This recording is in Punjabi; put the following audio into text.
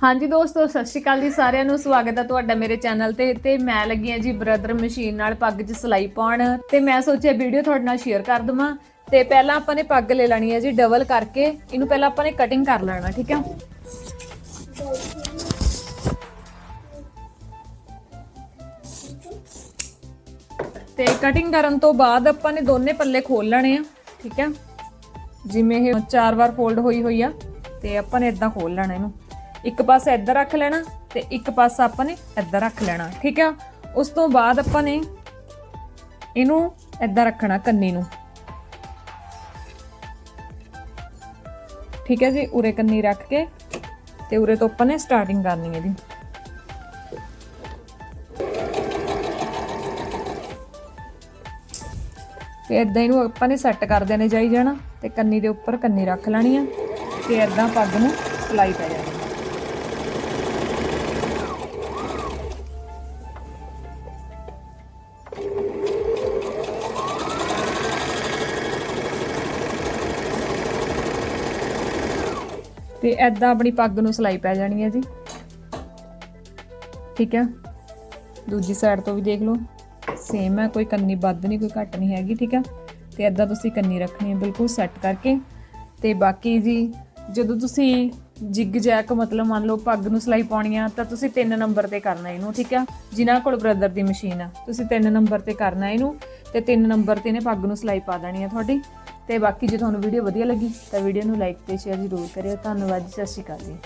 ਹਾਂਜੀ ਦੋਸਤੋ, ਸਤਿ ਸ਼੍ਰੀ ਅਕਾਲ ਜੀ ਸਾਰਿਆਂ ਨੂੰ। ਸਵਾਗਤ ਹੈ ਤੁਹਾਡਾ ਮੇਰੇ ਚੈਨਲ ਤੇ। ਤੇ ਮੈਂ ਲੱਗੀ ਹਾਂ ਜੀ ਬ੍ਰਦਰ ਮਸ਼ੀਨ ਨਾਲ ਪੱਗ 'ਚ ਸਲਾਈ ਪਾਉਣ। ਤੇ ਮੈਂ ਸੋਚਿਆ ਵੀਡੀਓ ਤੁਹਾਡੇ ਨਾਲ ਸ਼ੇਅਰ ਕਰ ਦਵਾਂ। ਤੇ ਪਹਿਲਾਂ ਆਪਾਂ ਨੇ ਪੱਗ ਲੈ ਲੈਣੀ ਹੈ ਜੀ ਡਬਲ ਕਰਕੇ। ਇਹਨੂੰ ਪਹਿਲਾਂ ਆਪਾਂ ਨੇ ਕਟਿੰਗ ਕਰ ਲੈਣਾ, ਠੀਕ ਹੈ ਤੇ ਕਟਿੰਗ ਕਰਨ ਤੋਂ ਬਾਅਦ ਆਪਾਂ ਨੇ ਦੋਨੇ ਪੱਲੇ ਖੋਲ ਲੈਣੇ ਆ, ਠੀਕ ਹੈ ਜਿਵੇਂ ਇਹ ਚਾਰ ਵਾਰ ਫੋਲਡ ਹੋਈ ਹੋਈ ਆ, ਤੇ ਆਪਾਂ ਨੇ ਇਦਾਂ ਖੋਲ ਲੈਣਾ ਇਹਨੂੰ। ਇੱਕ ਪਾਸਾ ਇੱਧਰ ਰੱਖ ਲੈਣਾ ਤੇ ਇੱਕ ਪਾਸਾ ਆਪਾਂ ਨੇ ਇੱਧਰ ਰੱਖ ਲੈਣਾ, ਠੀਕ ਆ? ਉਸ ਤੋਂ ਬਾਅਦ ਆਪਾਂ ਨੇ ਇਹਨੂੰ ਇੱਦਾਂ ਰੱਖਣਾ ਕੰਨੀ ਨੂੰ। ਠੀਕ ਹੈ ਜੀ? ਉਰੇ ਕੰਨੀ ਰੱਖ ਕੇ ਤੇ ਉਰੇ ਤੋਂ ਆਪਾਂ ਨੇ ਸਟਾਰਟਿੰਗ ਕਰਨੀ ਹੈ ਜੀ। ਤੇ ਇਦਾਂ ਇਹਨੂੰ ਆਪਾਂ ਨੇ ਸੈੱਟ ਕਰ ਦੇਣੇ ਜਾਈ ਜਾਣਾ ਤੇ ਕੰਨੀ ਦੇ ਉੱਪਰ ਕੰਨੀ ਰੱਖ ਲੈਣੀ ਆ ਤੇ ਇਦਾਂ ਪੱਗ ਨੂੰ ਸਲਾਈ ਪੈ ਜਾਣੀ ਤੇ ਐਦਾਂ ਆਪਣੀ ਪੱਗ ਨੂੰ ਸਲਾਈ ਪੈ ਜਾਣੀ ਹੈ ਜੀ। ਠੀਕ ਹੈ? ਦੂਜੀ ਸਾਈਡ ਤੋਂ ਵੀ ਦੇਖ ਲਓ। ਸੇਮ ਹੈ, ਕੋਈ ਕੰਨੀ ਵੱਧ ਨਹੀਂ, ਕੋਈ ਘੱਟ ਨਹੀਂ ਹੈਗੀ, ਠੀਕ ਹੈ? ਤੇ ਐਦਾਂ ਤੁਸੀਂ ਕੰਨੀ ਰੱਖਣੀ ਹੈ, ਬਿਲਕੁਲ ਸੈੱਟ ਕਰਕੇ। ਤੇ ਬਾਕੀ ਜੀ, ਜਦੋਂ ਤੁਸੀਂ ਜਿਗ ਜੈਕ ਮਤਲਬ ਮੰਨ ਲਓ ਪੱਗ ਨੂੰ ਸਲਾਈ ਪਾਉਣੀ ਆ, ਤਾਂ ਤੁਸੀਂ 3 ਨੰਬਰ ਤੇ ਕਰਨਾ ਇਹਨੂੰ, ਠੀਕ ਆ ਜਿਨ੍ਹਾਂ ਕੋਲ ਬ੍ਰਦਰ ਦੀ ਮਸ਼ੀਨ ਆ, ਤੁਸੀਂ 3 ਨੰਬਰ ਤੇ ਕਰਨਾ ਇਹਨੂੰ, ਤੇ 3 ਨੰਬਰ ਤੇ ਨੇ ਪੱਗ ਨੂੰ ਸਲਾਈ ਪਾ ਦੇਣੀ ਆ ਤੁਹਾਡੀ। ਤੇ ਬਾਕੀ ਜੇ ਤੁਹਾਨੂੰ ਵੀਡੀਓ ਵਧੀਆ ਲੱਗੀ ਤਾਂ ਵੀਡੀਓ ਨੂੰ ਲਾਈਕ ਤੇ ਸ਼ੇਅਰ ਜ਼ਰੂਰ ਕਰਿਓ। ਧੰਨਵਾਦ ਜੀ, ਸਤਿ ਸ਼੍ਰੀ ਅਕਾਲ ਜੀ।